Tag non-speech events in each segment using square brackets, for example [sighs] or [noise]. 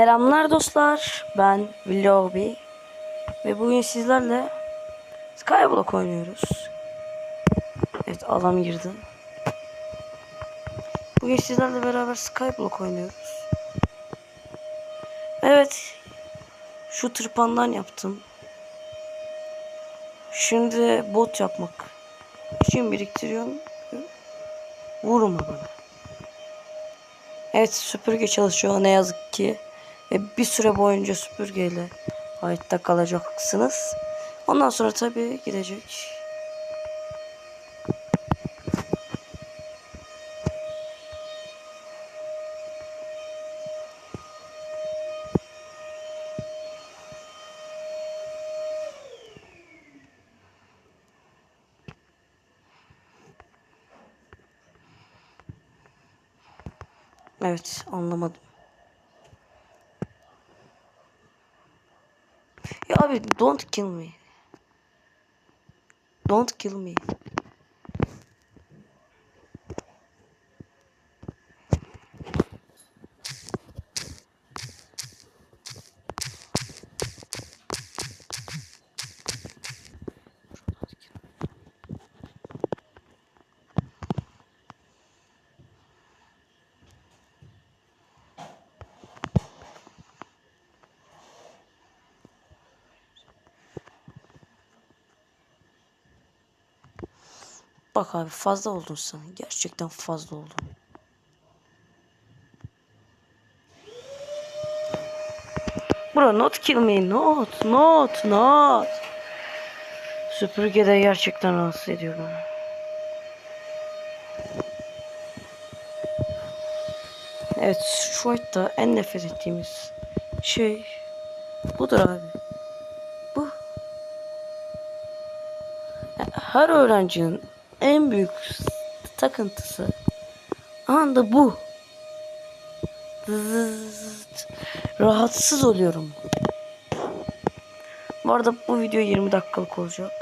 Selamlar dostlar. Ben Willoughby. Ve bugün sizlerle Skyblock oynuyoruz. Evet adam girdi. Bugün sizlerle beraber Skyblock oynuyoruz. Evet. Şu tırpandan yaptım. Şimdi bot yapmak için biriktiriyorum. Vurma bana. Evet süpürge çalışıyor ne yazık ki. Ve bir süre boyunca süpürgeyle hayatta kalacaksınız. Ondan sonra tabii gidecek. Evet anlamadım. Abi don't kill me. Don't kill me. Bak abi fazla oldun sen. Gerçekten fazla oldun. Bro not kill me. Not. Not. Not. Süpürge de gerçekten rahatsız ediyor beni. Evet oyunda en nefret ettiğimiz şey budur abi. Bu. Her öğrencinin en büyük takıntısı anda bu. Rahatsız oluyorum. Bu arada bu video 20 dakikalık olacak.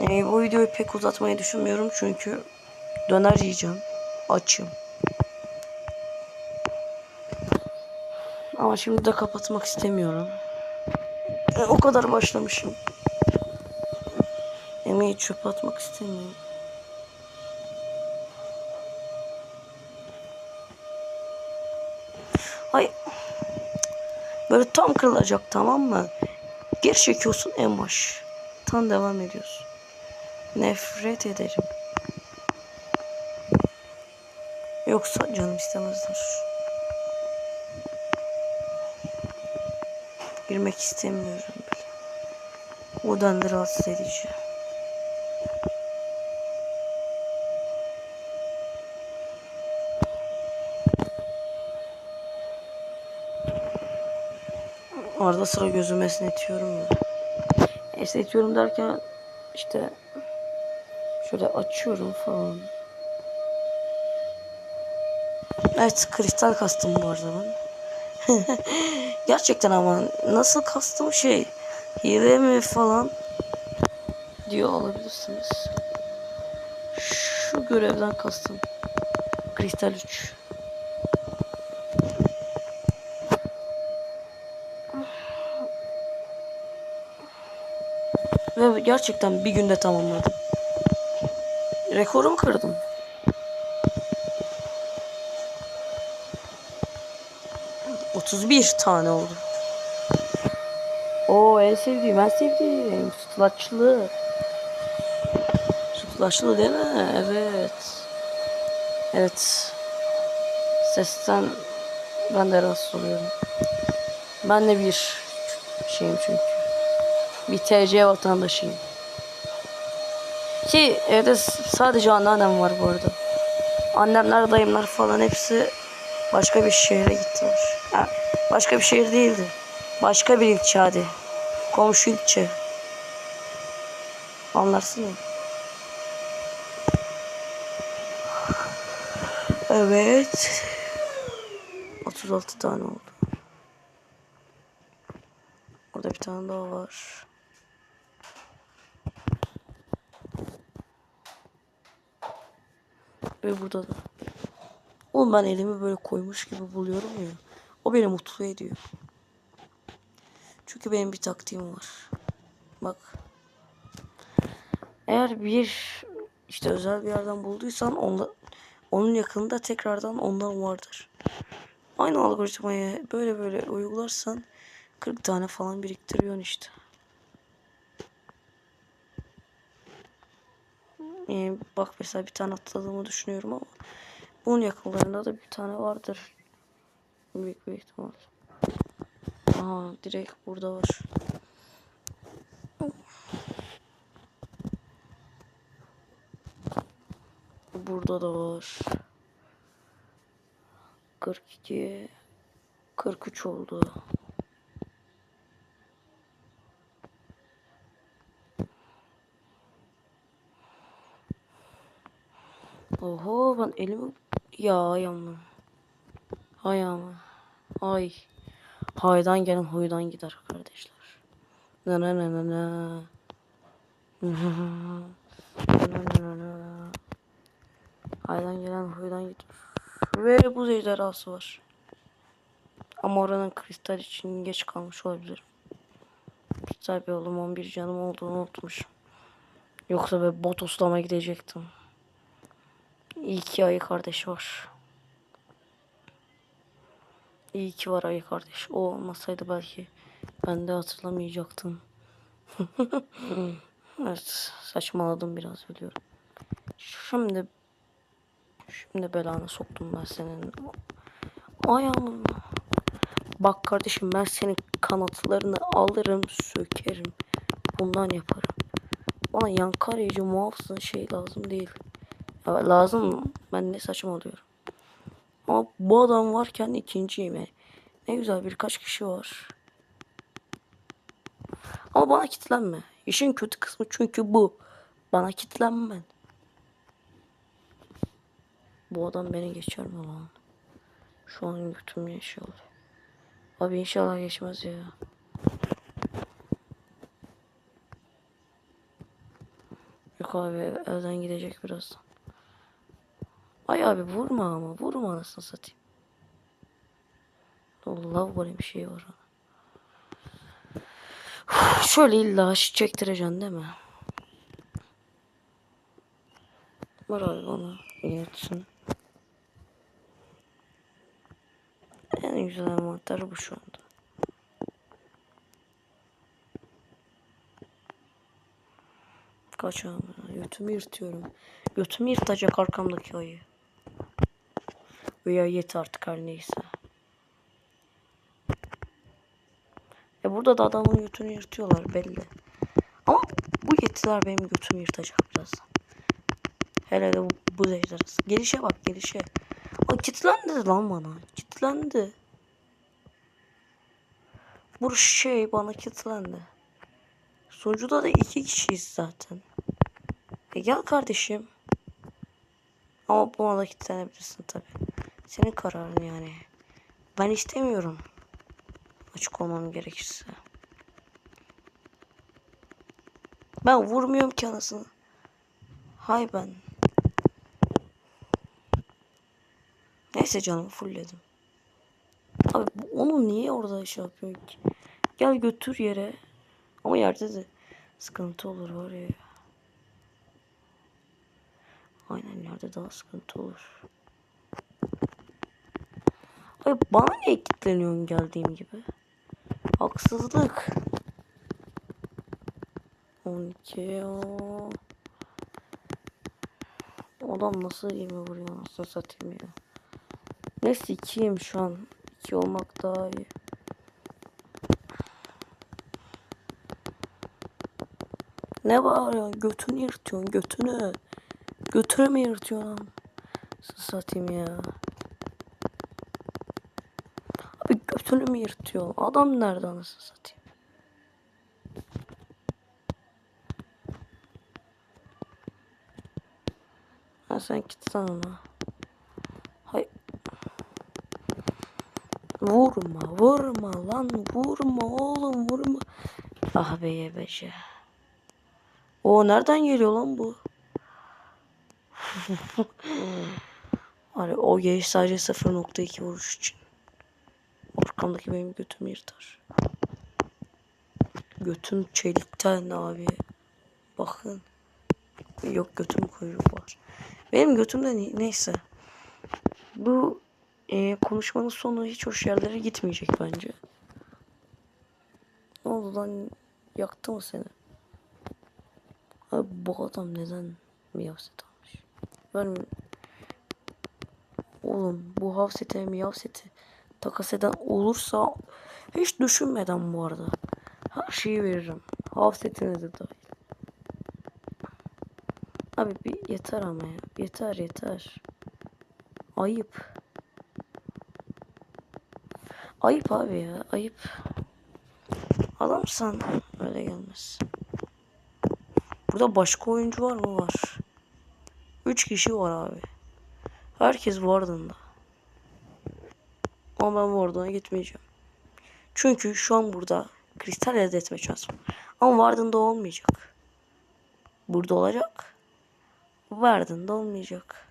Yani bu videoyu pek uzatmayı düşünmüyorum çünkü döner yiyeceğim. Açım. Ama şimdi de kapatmak istemiyorum. E, o kadar başlamışım. Emeği çöp atmak istemiyorum. Hay böyle tam kırılacak tamam mı? Geri çekiyorsun en baş. Tam devam ediyorsun. Nefret ederim. Yoksa canım istemezler. Girmek istemiyorum bile. O denli rahatsız edici. Arada sıra gözüme esnetiyorum ya. Esnetiyorum derken işte şöyle açıyorum falan. Evet kristal kastım bu arada ben. [laughs] Gerçekten ama nasıl kastım şey hile mi falan diyor olabilirsiniz. Şu görevden kastım. Kristal 3. Ve gerçekten bir günde tamamladım. Rekorumu kırdım. Otuz bir tane oldu. O en sevdiğim, en sevdiğim sütlaçlı. Sütlaçlı değil mi? Evet. Evet. Sesten ben de rahatsız oluyorum. Ben de bir şeyim çünkü. Bir TC vatandaşıyım. Ki evde sadece anneannem var bu arada. Annemler, dayımlar falan hepsi başka bir şehre gittiler. Başka bir şehir değildi. Başka bir ilçe hadi. Komşu ilçe. Anlarsın ya. Evet. 36 tane oldu. Orada bir tane daha var. Ve burada da. Oğlum ben elimi böyle koymuş gibi buluyorum ya. O beni mutlu ediyor. Çünkü benim bir taktiğim var. Bak. Eğer bir işte özel bir yerden bulduysan onda, onun yakınında tekrardan ondan vardır. Aynı algoritmayı böyle böyle uygularsan 40 tane falan biriktiriyorsun işte. Yani bak mesela bir tane atladığımı düşünüyorum ama bunun yakınlarında da bir tane vardır. Büyük bir ihtimal. Aha direkt burada var. Burada da var. 42 43 oldu. Oho ben elimi ya ayağımı. Ayağımı. Ay. Haydan gelen huydan gider kardeşler. Na na na na na. Haydan gelen huydan gider. Ve buz ejderhası var. Ama oranın kristal için geç kalmış olabilirim. Kristal bir oğlum 11 canım olduğunu unutmuşum. Yoksa be botoslama gidecektim. İyi ki ayı kardeş var. İyi ki var ayı kardeş. O olmasaydı belki ben de hatırlamayacaktım. [laughs] evet saçmaladım biraz biliyorum. Şimdi şimdi belanı soktum ben senin. Ayağımın. Bak kardeşim ben senin kanatlarını alırım sökerim. Bundan yaparım. Bana yankarayıcı muhafızın şey lazım değil. Ya lazım ben ne saçmalıyorum. Ama bu adam varken ikinciyim yani. Ne güzel birkaç kişi var. Ama bana kitlenme. İşin kötü kısmı çünkü bu. Bana kitlenme. Bu adam beni geçer mi lan? Şu an götüm yaşıyor. Abi inşallah geçmez ya. Yok abi evden gidecek birazdan. Ay abi vurma ama vurma anasını satayım. Allah böyle bir şey var. Şöyle illa aşı çektireceksin değil mi? Var abi bana iletsin. En güzel envanter bu şu anda. Kaç abi? Götümü yırtıyorum. Götümü yırtacak arkamdaki ayı. Veya yet artık her neyse. E burada da adamın götünü yırtıyorlar belli. Ama bu yetiler benim götümü yırtacak birazdan. Hele de bu, bu ejderhası. Gelişe bak gelişe. O kilitlendi lan bana. Kilitlendi. Bu şey bana kilitlendi. Sonucuda da iki kişiyiz zaten. E gel kardeşim. Ama buna da kilitlenebilirsin tabi. Senin kararın yani. Ben istemiyorum. Açık olmam gerekirse. Ben vurmuyorum ki anasını. Hay ben. Neyse canım fullledim. Abi onu niye orada şey yapıyor ki? Gel götür yere. Ama yerde de sıkıntı olur var ya. Aynen yerde daha sıkıntı olur. Hayır bana niye kilitleniyorsun geldiğim gibi? Haksızlık. 12 o. Adam nasıl iyi mi vuruyor nasıl satayım ya. Neyse 2'yim şu an. 2 olmak daha iyi. Ne bağırıyorsun? Götünü yırtıyorsun götünü. Götünü mü yırtıyorsun? Nasıl satayım ya. Mü yırtıyor? Adam nerede anasını satayım? Ha sen gitsen ona. Hay. Vurma, vurma lan, vurma oğlum, vurma. Ah be yebece. O nereden geliyor lan bu? [laughs] Hani o geç sadece 0.2 vuruş için. Arkamdaki benim götüm yırtar. Götüm çelikten abi. Bakın. Yok götüm kuyruk var. Benim götümde ne- neyse. Bu e, konuşmanın sonu hiç hoş yerlere gitmeyecek bence. Ne oldu lan? Yaktı mı seni? Abi bu adam neden Miyavset almış? Ben Oğlum bu Havset'e Miyavset'i takas eden olursa hiç düşünmeden bu arada her şeyi veririm. Havset'ine de dahil. Abi bir yeter ama ya. Yeter yeter. Ayıp. Ayıp abi ya. Ayıp. Adamsan öyle gelmez. Burada başka oyuncu var mı? Var. Üç kişi var abi. Herkes Warden'da. Ama ben Warden'a gitmeyeceğim. Çünkü şu an burada kristal elde etme şansım. Ama Warden'da olmayacak. Burada olacak. Warden'da olmayacak.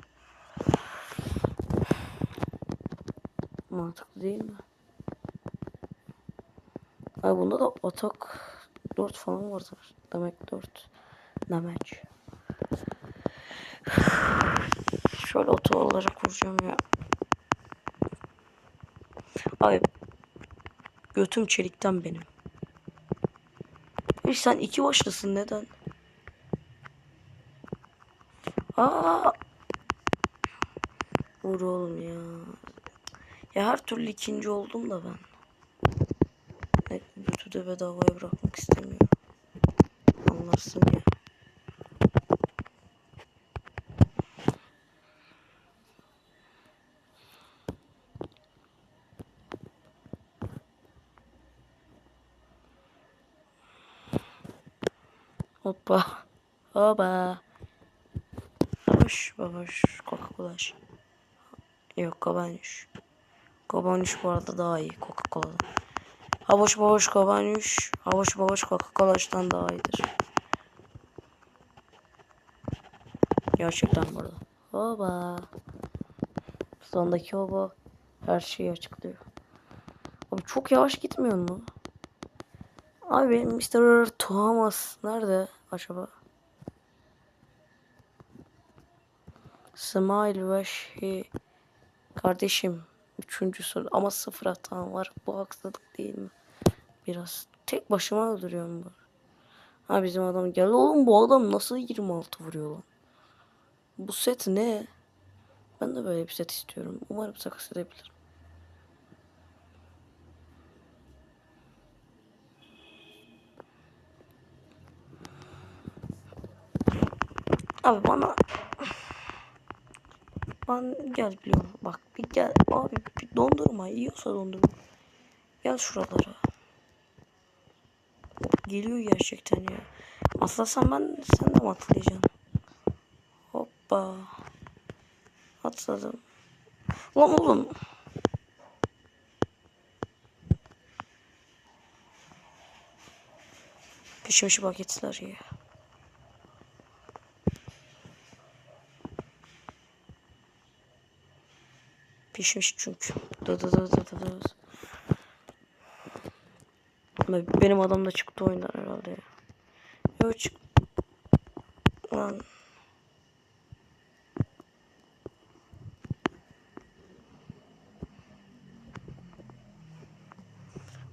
Mantıklı değil mi? Ay bunda da atak 4 falan vardır. Demek 4. Demek. [sighs] Şöyle oto olarak vuracağım ya. Ay götüm çelikten benim. Hiç sen iki başlısın neden? Aa! Vur oğlum ya. Ya her türlü ikinci oldum da ben. Ne, götü de bedavaya bırakmak istemiyorum. Anlarsın ya. Hoppa. Hoppa. Babuş babuş. Coca-Cola. Yok kabanış. Kabanış bu arada daha iyi Coca-Cola'dan. Havuç babuş kabanış. Havuç babuş Coca-Cola'dan daha iyidir. Gerçekten burada. Hoppa. Sondaki hoba her şeyi açıklıyor. Abi çok yavaş gitmiyor mu? Abi benim Mr. Thomas nerede acaba? Smile ve şey kardeşim üçüncü soru ama sıfır hatam var. Bu haksızlık değil mi? Biraz tek başıma öldürüyorum bu. Ha bizim adam geldi. Oğlum bu adam nasıl 26 vuruyor lan? Bu set ne? Ben de böyle bir set istiyorum. Umarım takas edebilirim. Abi bana ben gel biliyorum. Bak bir gel. Abi bir dondurma yiyorsa dondurma. Gel şuralara. Geliyor gerçekten ya. Atlasam ben sen de mi atlayacaksın? Hoppa. Atladım. Lan oğlum. Pişmiş paketler ya Pişmiş çünkü. Dı dı dı dı. Ama Benim adam da çıktı oyundan herhalde ya. Yok çık. Lan.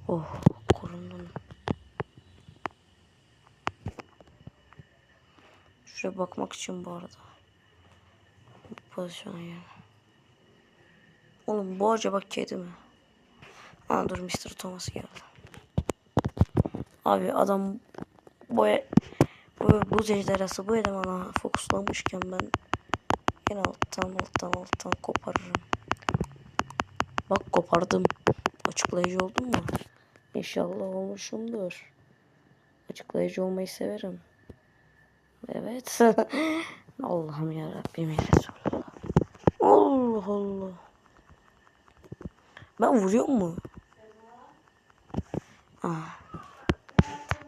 Oh korundum. Şuraya bakmak için bu arada. Bu pozisyona yani. Oğlum bu acaba kedi mi? Aa dur Mr. Thomas geldi. Abi adam boya bu buz ejderhası bu elemana fokuslamışken ben yine alttan alttan alttan koparırım. Bak kopardım. Açıklayıcı oldum mu? İnşallah olmuşumdur. Açıklayıcı olmayı severim. Evet. [laughs] Allah'ım ya Resulallah. Allah Allah. Ben vuruyor mu? Ah.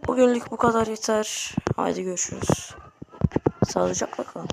Bugünlük bu kadar yeter. Haydi görüşürüz. Sağlıcakla kal.